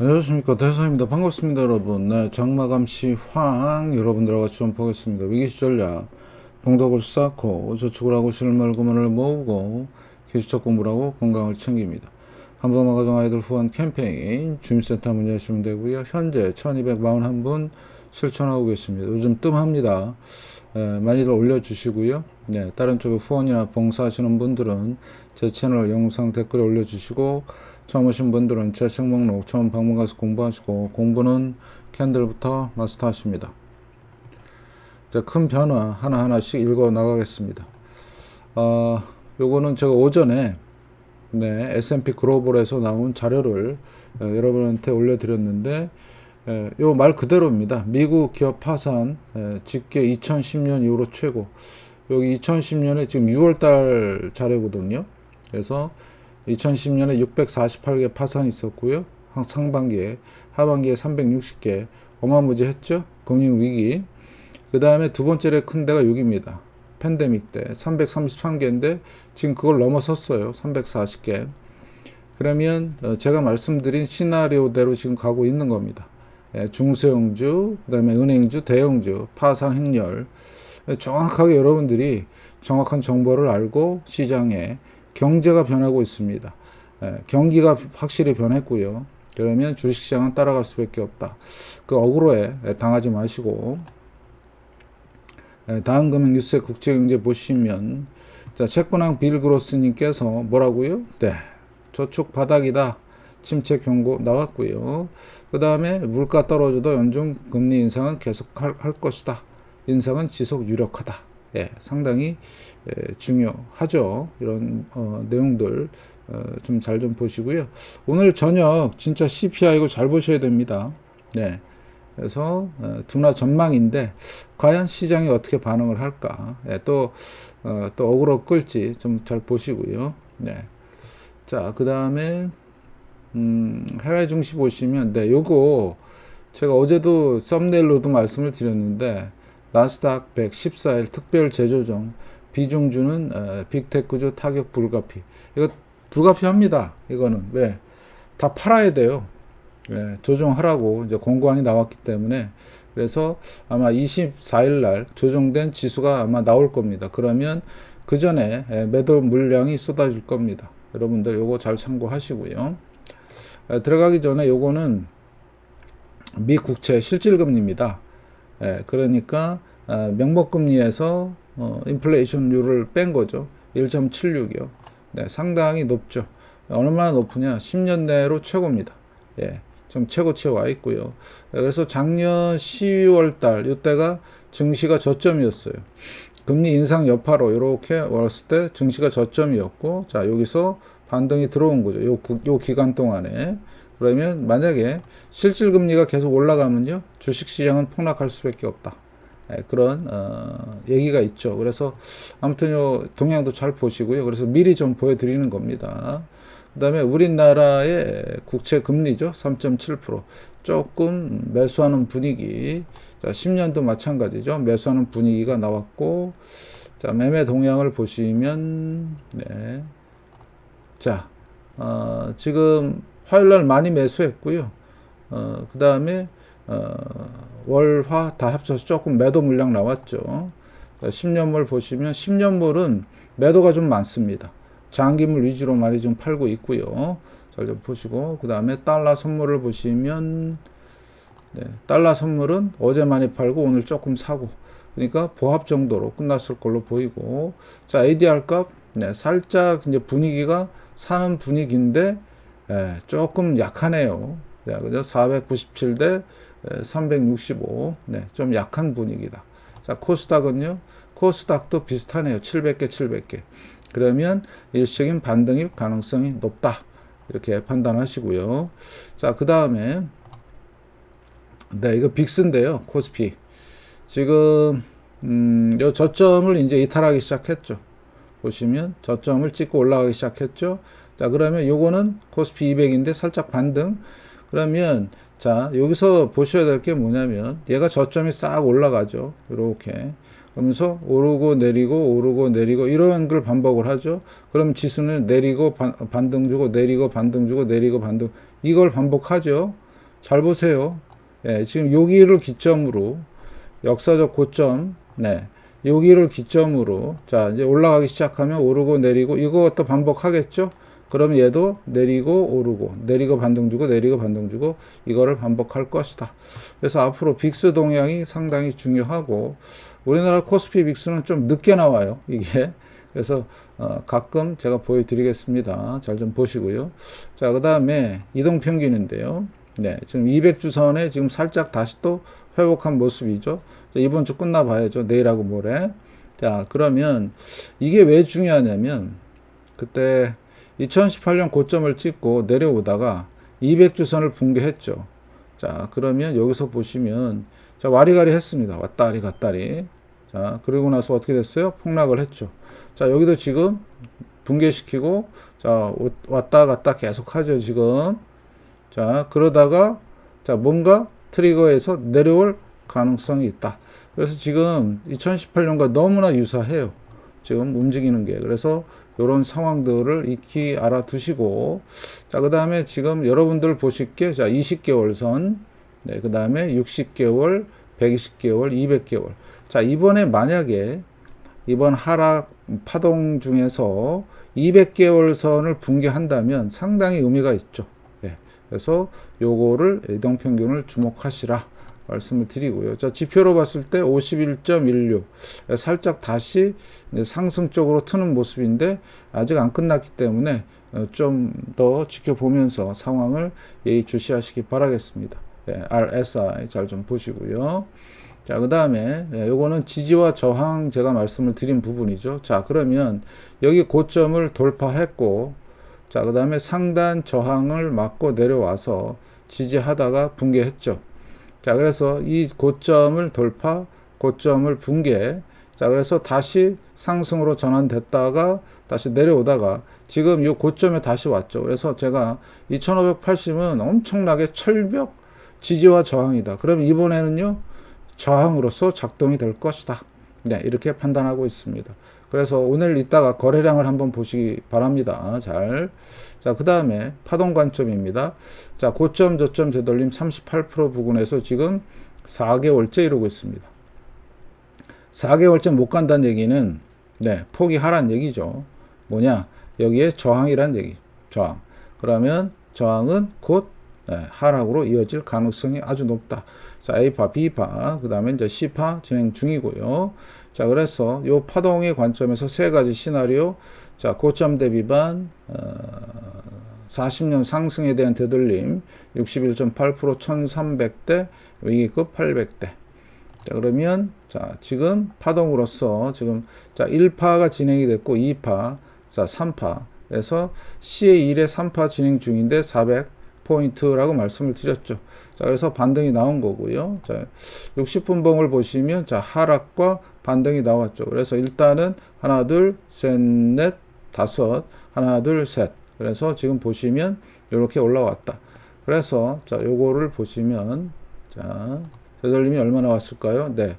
안녕하십니까. 대사입니다. 반갑습니다 여러분. 네 장마감시 황 여러분들과 같이 좀 보겠습니다. 위기시전략 봉독을 쌓고 저축을 하고 실물금을 모으고 기술적 공부를 하고 건강을 챙깁니다. 함성마 가정 아이들 후원 캠페인 주민센터 문의하시면 되고요. 현재 1241분 실천하고 계십니다. 요즘 뜸합니다. 에, 많이들 올려주시고요. 네 다른 쪽에 후원이나 봉사하시는 분들은 제 채널 영상 댓글에 올려주시고 처음 오신 분들은 제책 목록 처음 방문 가서 공부하시고 공부는 캔들부터 마스터하십니다. 자, 큰 변화 하나하나씩 읽어 나가겠습니다. 어, 요거는 제가 오전에 네, S&P 글로벌에서 나온 자료를 어, 여러분한테 올려드렸는데 요 말 그대로입니다. 미국 기업 파산 에, 집계 2010년 이후로 최고. 여기 2010년에 지금 6월달 자료거든요. 그래서 2010년에 648개 파산이 있었고요. 한 상반기에 하반기에 360개 어마무지했죠. 금융위기. 그 다음에 두 번째로 큰 데가 6입니다. 팬데믹 때 333개인데 지금 그걸 넘어섰어요. 340개. 그러면 어, 제가 말씀드린 시나리오대로 지금 가고 있는 겁니다. 예, 중소형주, 그 다음에 은행주, 대형주, 파산 행렬. 예, 정확하게 여러분들이 정확한 정보를 알고 시장에 경제가 변하고 있습니다. 예, 경기가 확실히 변했고요. 그러면 주식시장은 따라갈 수밖에 없다. 그 어그로에 당하지 마시고 예, 다음 금융 뉴스의 국제경제 보시면 자 채권왕 빌 그로스님께서 뭐라고요? 네, 저축 바닥이다. 침체 경고 나왔고요. 그 다음에 물가 떨어져도 연중 금리 인상은 계속 할, 할 것이다. 인상은 지속 유력하다. 예, 상당히 예, 중요하죠. 이런 어, 내용들 어, 좀잘좀 보시고요. 오늘 저녁 진짜 CPI 이거 잘 보셔야 됩니다. 네. 그래서 어, 둔화 전망인데 과연 시장이 어떻게 반응을 할까? 예, 또, 어, 또 어그로 끌지 좀 잘 보시고요. 네. 자, 그 다음에 음, 해외 증시 보시면 네, 요거 제가 어제도 썸네일로도 말씀을 드렸는데 나스닥 100 14일 특별 재조정 비중주는 에, 빅테크주 타격 불가피. 이거 불가피합니다. 이거는 왜? 다 팔아야 돼요. 예, 조정하라고 이제 공고안이 나왔기 때문에 그래서 아마 24일 날 조정된 지수가 아마 나올 겁니다. 그러면 그 전에 예, 매도 물량이 쏟아질 겁니다. 여러분들 요거 잘 참고하시고요. 에, 들어가기 전에 요거는 미 국채 실질금리입니다. 예, 그러니까 아, 명목금리에서 어, 인플레이션율을 뺀 거죠. 1.76이요. 네, 상당히 높죠. 얼마나 높으냐? 10년 내로 최고입니다. 예, 지금 최고치에 와 있고요. 그래서 작년 12월 달 이때가 증시가 저점이었어요. 금리 인상 여파로 이렇게 왔을 때 증시가 저점이었고, 자 여기서 반등이 들어온 거죠. 요, 요 기간 동안에. 그러면 만약에 실질 금리가 계속 올라가면요, 주식 시장은 폭락할 수밖에 없다. 예, 그런 어, 얘기가 있죠. 그래서 아무튼 요 동향도 잘 보시고요. 그래서 미리 좀 보여드리는 겁니다. 그다음에 우리나라의 국채 금리죠, 3.7% 조금 매수하는 분위기. 자, 10년도 마찬가지죠. 매수하는 분위기가 나왔고, 자 매매 동향을 보시면 네. 자 어, 지금 화요일 날 많이 매수했고요. 어, 그 다음에 어, 월화 다 합쳐서 조금 매도 물량 나왔죠. 10년물 보시면 10년물은 매도가 좀 많습니다. 장기물 위주로 많이 좀 팔고 있고요. 잘 좀 보시고 그 다음에 달러 선물을 보시면 네, 달러 선물은 어제 많이 팔고 오늘 조금 사고 그러니까 보합 정도로 끝났을 걸로 보이고 자 ADR 값 네, 살짝 이제 분위기가 사는 분위기인데 예, 조금 약하네요. 네, 그죠? 497 대 365. 네, 좀 약한 분위기다. 자, 코스닥은요. 코스닥도 비슷하네요. 700개, 700개. 그러면 일시적인 반등일 가능성이 높다. 이렇게 판단하시고요. 자, 그 다음에 네, 이거 빅스인데요. 코스피. 지금 음, 요 저점을 이제 이탈하기 시작했죠. 보시면 저점을 찍고 올라가기 시작했죠. 자, 그러면 요거는 코스피 200인데 살짝 반등. 그러면 자, 여기서 보셔야 될 게 뭐냐면 얘가 저점이 싹 올라가죠. 이렇게. 그러면서 오르고 내리고 오르고 내리고 이런 걸 반복을 하죠. 그럼 지수는 내리고 반, 반등 주고 내리고 반등 주고 내리고 반등 이걸 반복하죠. 잘 보세요. 예, 지금 여기를 기점으로 역사적 고점, 네, 여기를 기점으로 자 이제 올라가기 시작하면 오르고 내리고 이것도 반복하겠죠. 그럼 얘도 내리고 오르고 내리고 반등 주고 내리고 반등 주고 이거를 반복할 것이다. 그래서 앞으로 빅스 동향이 상당히 중요하고 우리나라 코스피 빅스는 좀 늦게 나와요. 이게 그래서 어, 가끔 제가 보여드리겠습니다. 잘 좀 보시고요. 자, 그 다음에 이동 평균인데요. 네, 지금 200주선에 지금 살짝 다시 또 회복한 모습이죠. 자, 이번 주 끝나 봐야죠. 내일하고 모레. 자, 그러면 이게 왜 중요하냐면 그때 2018년 고점을 찍고 내려오다가 200주선을 붕괴했죠. 자, 그러면 여기서 보시면 자, 와리가리 했습니다. 왔다리 갔다리. 자, 그리고 나서 어떻게 됐어요? 폭락을 했죠. 자, 여기도 지금 붕괴시키고 자, 왔다 갔다 계속 하죠, 지금. 자, 그러다가 자, 뭔가 트리거에서 내려올 가능성이 있다. 그래서 지금 2018년과 너무나 유사해요. 지금 움직이는 게. 그래서 이런 상황들을 익히 알아두시고, 자, 그 다음에 지금 여러분들 보실게, 자, 20개월 선, 네, 그 다음에 60개월, 120개월, 200개월. 자, 이번에 만약에 이번 하락 파동 중에서 200개월 선을 붕괴한다면 상당히 의미가 있죠. 예. 그래서 요거를 이동평균을 주목하시라. 말씀을 드리고요. 자, 지표로 봤을 때 51.16. 살짝 다시 상승 쪽으로 트는 모습인데 아직 안 끝났기 때문에 어, 좀더 지켜보면서 상황을 예의 주시하시기 바라겠습니다. 예, RSI 잘 좀 보시고요. 자, 그 다음에, 예, 요거는 지지와 저항 제가 말씀을 드린 부분이죠. 자, 그러면 여기 고점을 돌파했고, 자, 그 다음에 상단 저항을 맞고 내려와서 지지하다가 붕괴했죠. 자, 그래서 이 고점을 돌파, 고점을 붕괴. 자, 그래서 다시 상승으로 전환됐다가 다시 내려오다가 지금 이 고점에 다시 왔죠. 그래서 제가 2580은 엄청나게 철벽 지지와 저항이다. 그럼 이번에는요, 저항으로서 작동이 될 것이다. 네, 이렇게 판단하고 있습니다. 그래서 오늘 이따가 거래량을 한번 보시기 바랍니다. 잘. 자, 그 다음에 파동 관점입니다. 자, 고점, 저점 되돌림 38% 부근에서 지금 4개월째 이루고 있습니다. 4개월째 못 간다는 얘기는, 네, 포기하란 얘기죠. 뭐냐? 여기에 저항이란 얘기. 저항. 그러면 저항은 곧 네, 하락으로 이어질 가능성이 아주 높다. 자, A파, B파, 그 다음에 이제 C파 진행 중이고요. 자, 그래서 요 파동의 관점에서 세 가지 시나리오. 자, 고점 대비 반, 어, 40년 상승에 대한 되돌림, 61.8% 1300대, 위기급 800대. 자, 그러면, 자, 지금 파동으로서 지금, 자, 1파가 진행이 됐고, 2파, 자, 3파. 그래서 C의 1의 3파 진행 중인데 400, 포인트라고 말씀을 드렸죠. 자, 그래서 반등이 나온 거고요. 자, 60분 봉을 보시면 자, 하락과 반등이 나왔죠. 그래서 일단은 하나, 둘, 셋, 넷, 다섯, 하나, 둘, 셋. 그래서 지금 보시면 이렇게 올라왔다. 그래서 자, 요거를 보시면 자, 되돌림이 얼마나 왔을까요? 네.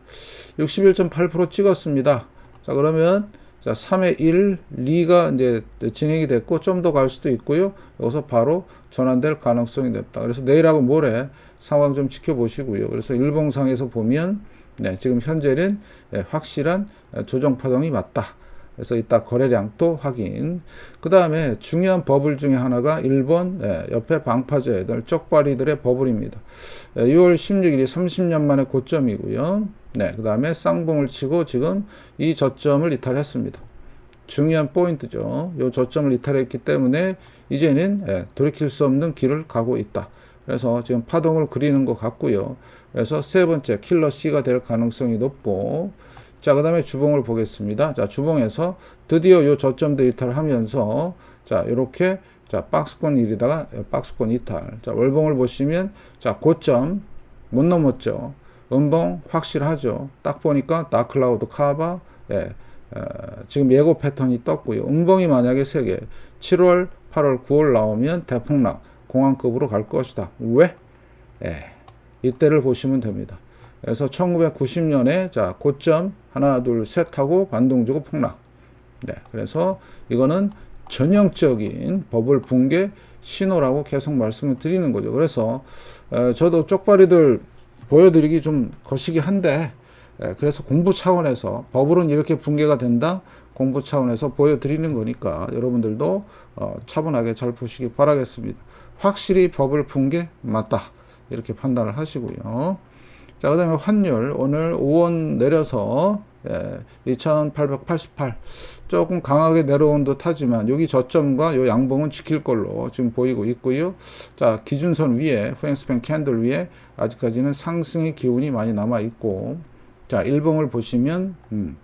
61.8% 찍었습니다. 자, 그러면 자, 3의 1, 2가 이제 진행이 됐고 좀 더 갈 수도 있고요. 여기서 바로 전환될 가능성이 높다. 그래서 내일하고 모레 상황 좀 지켜보시고요. 그래서 일봉상에서 보면 네, 지금 현재는 네, 확실한 조정 파동이 맞다. 그래서 이따 거래량 또 확인. 그 다음에 중요한 버블 중에 하나가 일본 네, 옆에 방파제들 쪽발이들의 버블입니다. 6월 16일이 30년 만에 고점이고요. 네, 그 다음에 쌍봉을 치고 지금 이 저점을 이탈했습니다. 중요한 포인트죠. 이 저점을 이탈했기 때문에 이제는 예, 돌이킬 수 없는 길을 가고 있다. 그래서 지금 파동을 그리는 것 같고요. 그래서 세 번째 킬러 C가 될 가능성이 높고 자, 그 다음에 주봉을 보겠습니다. 자, 주봉에서 드디어 이 저점도 이탈하면서 자, 이렇게 자, 박스권 일이다가 박스권 이탈. 자, 월봉을 보시면 자, 고점 못 넘었죠. 음봉 확실하죠. 딱 보니까 다클라우드 카바 예, 어, 지금 예고 패턴이 떴고요. 음봉이 만약에 3개 7월, 8월, 9월 나오면 대폭락 공항급으로 갈 것이다. 왜? 예, 이때를 보시면 됩니다. 그래서 1990년에 자 고점 하나 둘 셋 하고 반동 주고 폭락. 네, 그래서 이거는 전형적인 버블 붕괴 신호라고 계속 말씀을 드리는 거죠. 그래서 에, 저도 쪽발이들 보여드리기 좀 거시기 한데 에, 그래서 공부 차원에서 버블은 이렇게 붕괴가 된다. 공부 차원에서 보여드리는 거니까 여러분들도 어, 차분하게 잘 보시기 바라겠습니다. 확실히 버블 붕괴 맞다 이렇게 판단을 하시고요. 자, 그 다음에 환율. 오늘 5원 내려서, 예, 2888. 조금 강하게 내려온 듯 하지만, 여기 저점과 요 양봉은 지킬 걸로 지금 보이고 있고요. 자, 기준선 위에, 프랭스팬 캔들 위에, 아직까지는 상승의 기운이 많이 남아 있고, 자, 일봉을 보시면, 음,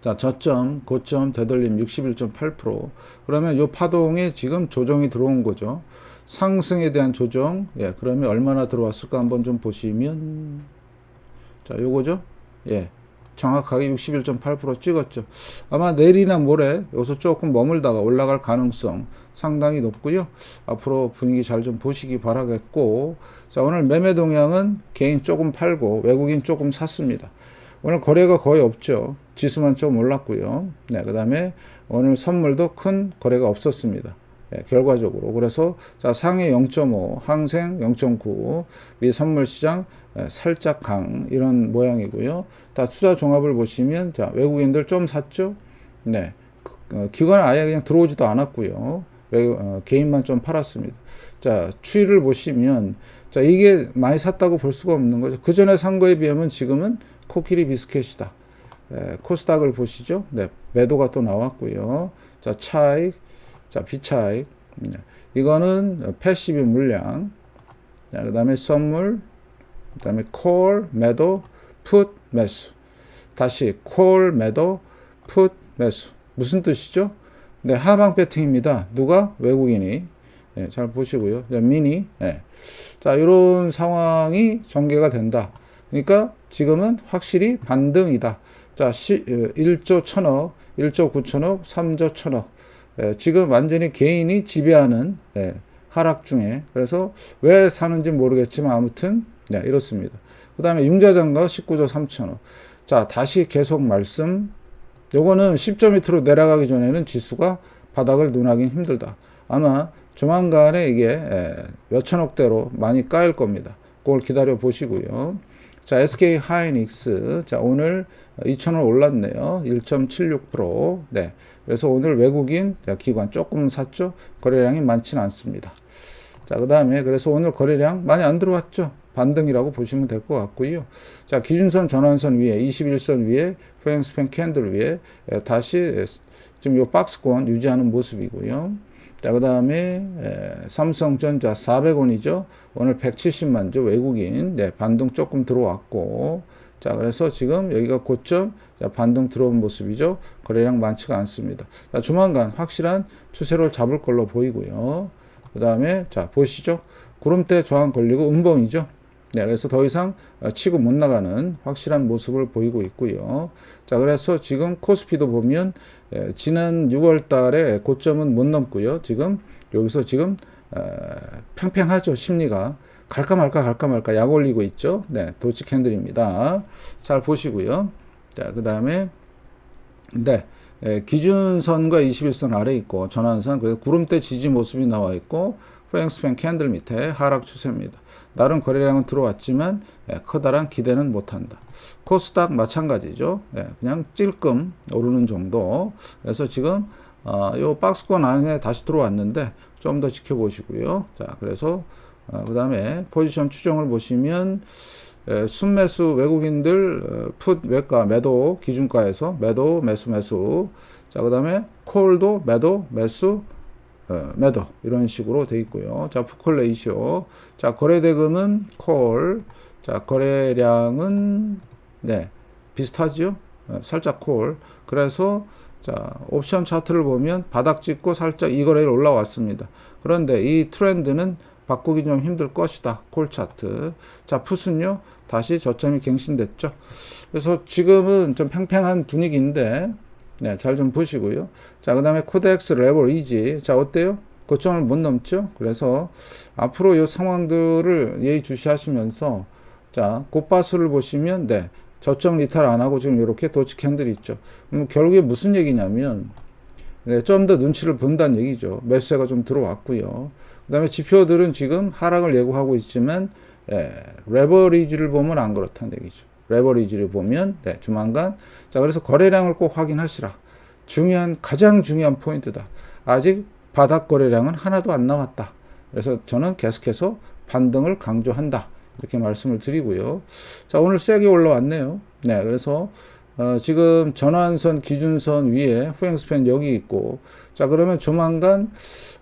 자, 저점, 고점, 되돌림 61.8%. 그러면 요 파동에 지금 조정이 들어온 거죠. 상승에 대한 조정, 예, 그러면 얼마나 들어왔을까 한번 좀 보시면, 자, 요거죠? 예, 정확하게 61.8% 찍었죠. 아마 내일이나 모레 여기서 조금 머물다가 올라갈 가능성 상당히 높고요. 앞으로 분위기 잘 좀 보시기 바라겠고, 자, 오늘 매매 동향은 개인 조금 팔고 외국인 조금 샀습니다. 오늘 거래가 거의 없죠. 지수만 좀 올랐고요. 네, 그 다음에 오늘 선물도 큰 거래가 없었습니다. 예, 결과적으로. 그래서 자 상해 0.5 항생 0.9 미 선물 시장 예, 살짝 강 이런 모양이고요. 다 투자 종합을 보시면 자 외국인들 좀 샀죠? 네. 어, 기관은 아예 그냥 들어오지도 않았고요. 외, 어, 개인만 좀 팔았습니다. 자 추이를 보시면 자 이게 많이 샀다고 볼 수가 없는 거죠. 그 전에 산 거에 비하면 지금은 코끼리 비스켓이다. 예, 코스닥을 보시죠? 네 매도가 또 나왔고요. 자 차익 자, 비차익. 네. 이거는 패시브 물량. 그 다음에 선물. 그 다음에 콜, 매도, 풋, 매수. 다시 콜, 매도, 풋, 매수. 무슨 뜻이죠? 네, 하방 배팅입니다. 누가? 외국인이. 네, 잘 보시고요. 미니. 네. 자, 이런 상황이 전개가 된다. 그러니까 지금은 확실히 반등이다. 자, 1조 1000억, 1조 9천억, 3조 1000억. 예, 지금 완전히 개인이 지배하는 예, 하락 중에 그래서 왜 사는지 모르겠지만 아무튼 네, 이렇습니다. 그 다음에 융자장가 19조 3천억. 자 다시 계속 말씀. 요거는 10점 밑으로 내려가기 전에는 지수가 바닥을 논하기 힘들다. 아마 조만간에 이게 예, 몇천억대로 많이 까일 겁니다. 그걸 기다려 보시고요. 자, SK 하이닉스. 자, 오늘 2,000원 올랐네요. 1.76%. 네. 그래서 오늘 외국인 기관 조금 샀죠. 거래량이 많지는 않습니다. 자, 그 다음에 그래서 오늘 거래량 많이 안 들어왔죠. 반등이라고 보시면 될 것 같고요. 자, 기준선 전환선 위에 21선 위에 프랭스팬 캔들 위에 다시 지금 이 박스권 유지하는 모습이고요. 자, 그 다음에 삼성전자 400원이죠. 오늘 170만 주 외국인 네, 반등 조금 들어왔고 자, 그래서 지금 여기가 고점 자, 반등 들어온 모습이죠. 거래량 많지가 않습니다. 자, 조만간 확실한 추세로 잡을 걸로 보이고요. 그 다음에 자 보시죠. 구름대 저항 걸리고 음봉이죠. 네, 그래서 더 이상 치고 못 나가는 확실한 모습을 보이고 있고요. 자, 그래서 지금 코스피도 보면 예, 지난 6월 달에 고점은 못 넘고요. 지금 여기서 지금 에, 팽팽하죠, 심리가. 갈까 말까 갈까 말까 약 올리고 있죠. 네, 도치 캔들입니다. 잘 보시고요. 자, 그 다음에 네, 예, 기준선과 21선 아래 있고 전환선 그래서 구름대 지지 모습이 나와 있고 프랭스팬 캔들 밑에 하락 추세입니다. 나름 거래량은 들어왔지만 예, 커다란 기대는 못한다. 코스닥 마찬가지죠. 예, 그냥 찔끔 오르는 정도. 그래서 지금 어, 요 박스권 안에 다시 들어왔는데 좀 더 지켜보시고요. 자, 그래서 어, 그 다음에 포지션 추정을 보시면 에, 순매수 외국인들 어, 풋 외가 매도 기준가에서 매도 매수 매수. 자 그 다음에 콜도 매도 매수 어, 매도. 이런 식으로 돼 있고요. 자 푸콜 레이시오. 자 거래대금은 콜자 거래량은 네 비슷하죠? 어, 살짝 콜. 그래서 자 옵션 차트를 보면 바닥 찍고 살짝 이 거래일 올라왔습니다. 그런데 이 트렌드는 바꾸기 좀 힘들 것이다. 콜 차트. 자, 풋은요, 다시 저점이 갱신됐죠. 그래서 지금은 좀 팽팽한 분위기인데, 네, 잘 좀 보시고요. 자, 그 다음에 코덱스 레버 이지. 자, 어때요? 고점을 못 넘죠? 그래서 앞으로 이 상황들을 예의주시하시면서, 자, 고바스를 보시면, 네, 저점 리탈 안 하고 지금 이렇게 도치 캔들이 있죠. 그럼 결국에 무슨 얘기냐면, 네, 좀 더 눈치를 본다는 얘기죠. 매수세가 좀 들어왔고요. 그 다음에 지표들은 지금 하락을 예고하고 있지만, 예, 레버리지를 보면 안 그렇다는 얘기죠. 레버리지를 보면, 네, 조만간. 자, 그래서 거래량을 꼭 확인하시라. 중요한, 가장 중요한 포인트다. 아직 바닥 거래량은 하나도 안 나왔다. 그래서 저는 계속해서 반등을 강조한다. 이렇게 말씀을 드리고요. 자, 오늘 세게 올라왔네요. 네, 그래서 어, 지금 전환선 기준선 위에 후행스팬 여기 있고 자 그러면 조만간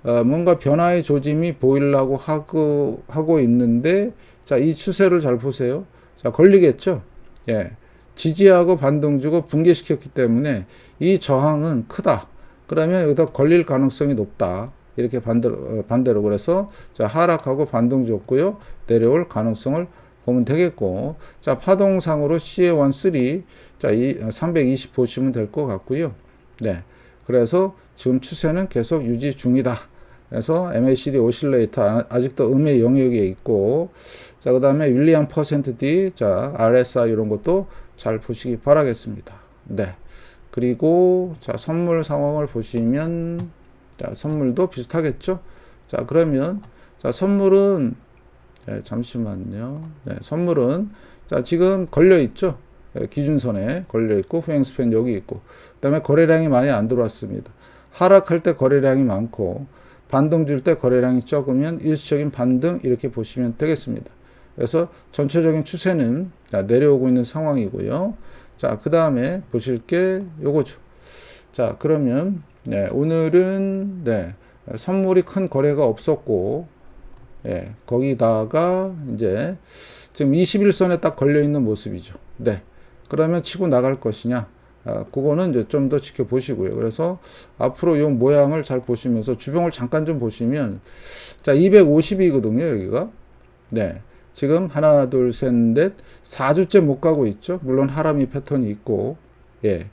어, 뭔가 변화의 조짐이 보이려고 하고 하고 있는데 자 이 추세를 잘 보세요. 자 걸리겠죠? 예. 지지하고 반등 주고 붕괴시켰기 때문에 이 저항은 크다. 그러면 여기다 걸릴 가능성이 높다. 이렇게 반대로 어, 반대로 그래서 자 하락하고 반등 줬고요. 내려올 가능성을 보면 되겠고 자 파동상으로 CA1 3 자, 이 320 보시면 될 것 같고요. 네. 그래서 지금 추세는 계속 유지 중이다. 그래서 MACD 오실레이터 아직도 음의 영역에 있고 자, 그 다음에 윌리엄 퍼센트 D 자, RSI 이런 것도 잘 보시기 바라겠습니다. 네. 그리고 자, 선물 상황을 보시면 자, 선물도 비슷하겠죠? 자, 그러면 자, 선물은 네, 잠시만요. 네, 선물은 자, 지금 걸려 있죠? 예, 기준선에 걸려 있고 후행 스팬 여기 있고 그다음에 거래량이 많이 안 들어왔습니다. 하락할 때 거래량이 많고 반등 줄 때 거래량이 적으면 일시적인 반등 이렇게 보시면 되겠습니다. 그래서 전체적인 추세는 내려오고 있는 상황이고요. 자, 그 다음에 보실 게 요거죠. 자, 그러면 네, 오늘은 네, 선물이 큰 거래가 없었고 예, 거기다가 이제 지금 21선에 딱 걸려 있는 모습이죠. 네. 그러면 치고 나갈 것이냐? 아, 그거는 이제 좀 더 지켜보시고요. 그래서 앞으로 이 모양을 잘 보시면서 주봉을 잠깐 좀 보시면 자, 250이거든요, 여기가. 네. 지금 하나, 둘, 셋, 넷, 4주째 못 가고 있죠. 물론 하람이 패턴이 있고, 예.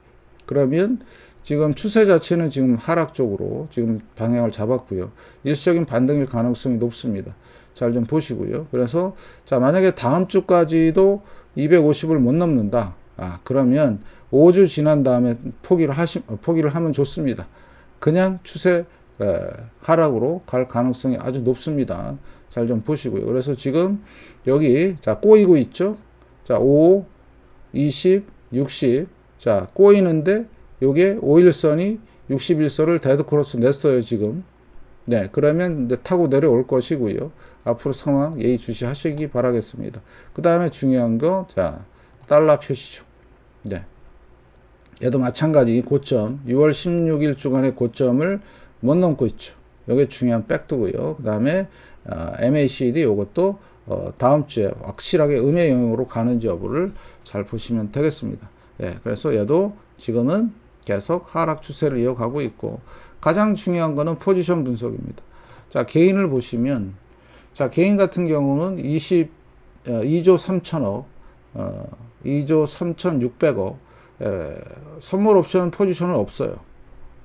그러면 지금 추세 자체는 지금 하락 쪽으로 지금 방향을 잡았고요. 일시적인 반등일 가능성이 높습니다. 잘 좀 보시고요. 그래서 자, 만약에 다음 주까지도 250을 못 넘는다. 아, 그러면 5주 지난 다음에 포기를 하시, 어, 포기를 하면 좋습니다. 그냥 추세 에, 하락으로 갈 가능성이 아주 높습니다. 잘 좀 보시고요. 그래서 지금 여기 자 꼬이고 있죠. 자 5, 20, 60. 자 꼬이는데 요게 5일선이 61선을 데드 크로스 냈어요 지금. 네 그러면 타고 내려올 것이고요. 앞으로 상황 예의주시 하시기 바라겠습니다. 그 다음에 중요한 거 자 달러 표시죠. 네. 얘도 마찬가지 고점 6월 16일 주간의 고점을 못 넘고 있죠. 이게 중요한 팩트고요. 그 다음에 어, MACD 이것도 어, 다음 주에 확실하게 음의 영역으로 가는지 여부를 잘 보시면 되겠습니다. 예, 그래서 얘도 지금은 계속 하락 추세를 이어가고 있고 가장 중요한 거는 포지션 분석입니다. 자 개인을 보시면 자 개인 같은 경우는 20 어, 2조 3천억 어, 2조 3,600억 에, 선물 옵션 포지션은 없어요.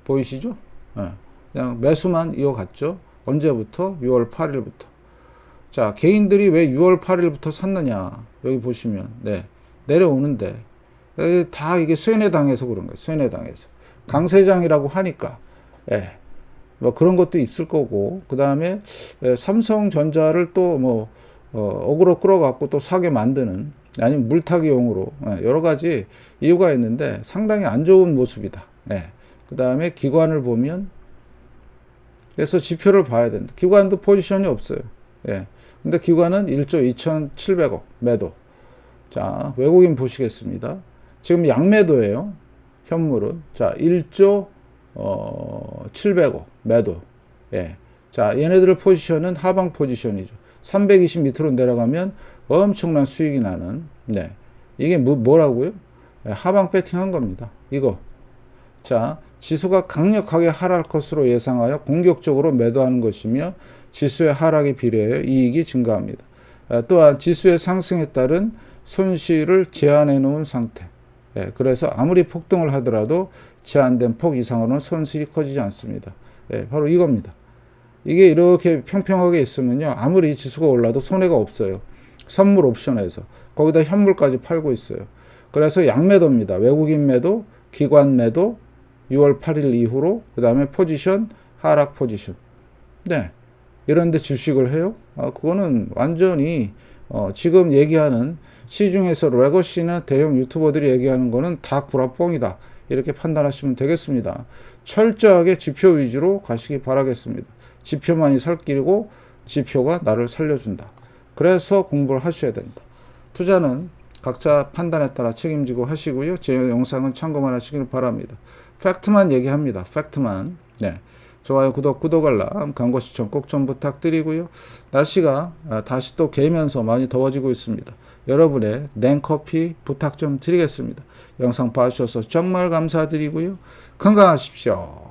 보이시죠? 예, 그냥 매수만 이어갔죠. 언제부터? 6월 8일부터. 자, 개인들이 왜 6월 8일부터 샀느냐? 여기 보시면, 네, 내려오는데, 다 이게 쇠뇌당해서 그런 거예요. 쇠뇌당해서. 강세장이라고 하니까, 예, 뭐 그런 것도 있을 거고, 그 다음에 삼성전자를 또 뭐, 어, 어그로 끌어갖고 또 사게 만드는 아니면 물타기용으로 예, 여러 가지 이유가 있는데 상당히 안 좋은 모습이다. 예. 그 다음에 기관을 보면 그래서 지표를 봐야 된다. 기관도 포지션이 없어요. 예. 근데 기관은 1조 2,700억 매도. 자, 외국인 보시겠습니다. 지금 양매도예요. 현물은. 자, 1조 어, 700억 매도. 예. 자, 얘네들의 포지션은 하방 포지션이죠. 320 밑으로 내려가면 엄청난 수익이 나는 네 이게 뭐, 뭐라고요? 네, 하방 배팅한 겁니다. 이거 자 지수가 강력하게 하락할 것으로 예상하여 공격적으로 매도하는 것이며 지수의 하락에 비례하여 이익이 증가합니다. 아, 또한 지수의 상승에 따른 손실을 제한해 놓은 상태. 예, 그래서 아무리 폭등을 하더라도 제한된 폭 이상으로는 손실이 커지지 않습니다. 예, 바로 이겁니다. 이게 이렇게 평평하게 있으면요. 아무리 지수가 올라도 손해가 없어요. 선물 옵션에서. 거기다 현물까지 팔고 있어요. 그래서 양매도입니다. 외국인 매도, 기관 매도, 6월 8일 이후로 그 다음에 포지션 하락 포지션 네 이런데 주식을 해요? 아 그거는 완전히 어, 지금 얘기하는 시중에서 레거시나 대형 유튜버들이 얘기하는 거는 다 구라뻥이다 이렇게 판단하시면 되겠습니다. 철저하게 지표 위주로 가시기 바라겠습니다. 지표만이 살 길이고 지표가 나를 살려준다. 그래서 공부를 하셔야 된다. 투자는 각자 판단에 따라 책임지고 하시고요. 제 영상은 참고만 하시길 바랍니다. 팩트만 얘기합니다. 팩트만. 네. 좋아요, 구독, 구독 알람, 광고 시청 꼭 좀 부탁드리고요. 날씨가 아, 다시 또 개면서 많이 더워지고 있습니다. 여러분의 냉커피 부탁 좀 드리겠습니다. 영상 봐주셔서 정말 감사드리고요. 건강하십시오.